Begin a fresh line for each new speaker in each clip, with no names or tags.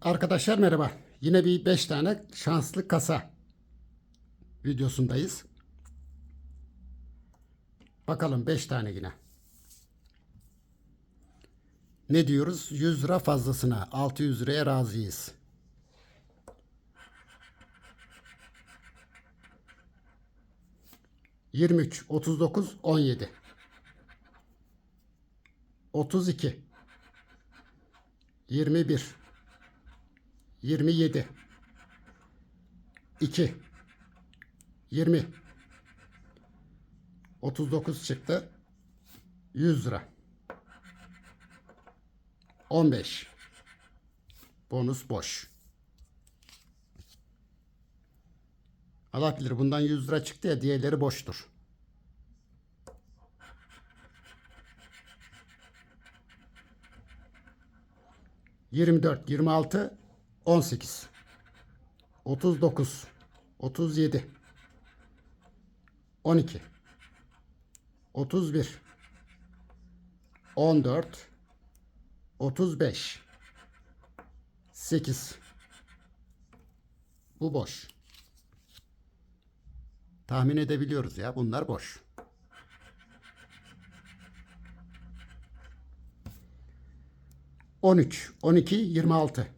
Arkadaşlar merhaba. Yine bir 5 tane şanslı kasa videosundayız. Bakalım 5 tane yine. Ne diyoruz? 100 lira fazlasına 600 liraya razıyız. Yirmi üç, otuz dokuz, on yedi. Otuz iki. Yirmi bir. 27 2 20 39 çıktı. 100 lira. 15 bonus boş. Allah bilir bundan 100 lira çıktı ya diğerleri boştur. Yirmi dört, yirmi altı, on sekiz, otuz dokuz, otuz yedi, on iki, otuz bir, on dört, otuz beş, sekiz. Bu boş. Tahmin edebiliyoruz ya bunlar boş. On üç, on iki, yirmi altı.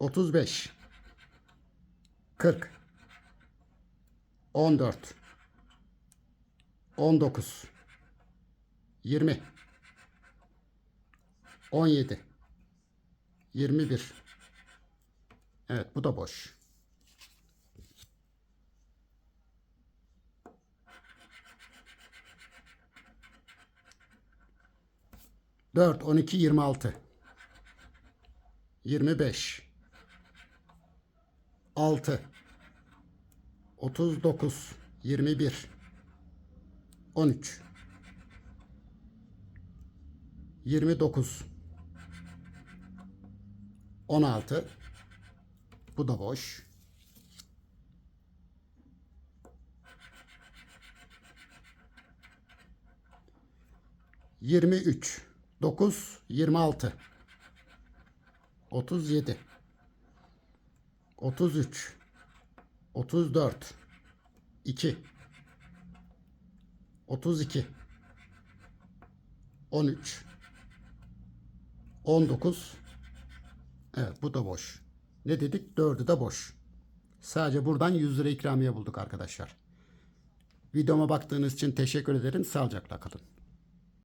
35 40 14 19 20 17 21 Evet bu da boş. Dört, on iki, yirmi altı. Yirmi beş. 6 39 21 13 29 16 bu da boş. Yirmi üç, dokuz, yirmi altı, otuz yedi, 33 34 2 32 13 19 Evet bu da boş. Ne dedik? Dördü de boş. Sadece buradan 100 lira ikramiye bulduk arkadaşlar. Videoma baktığınız için teşekkür ederim. Sağlıcakla kalın.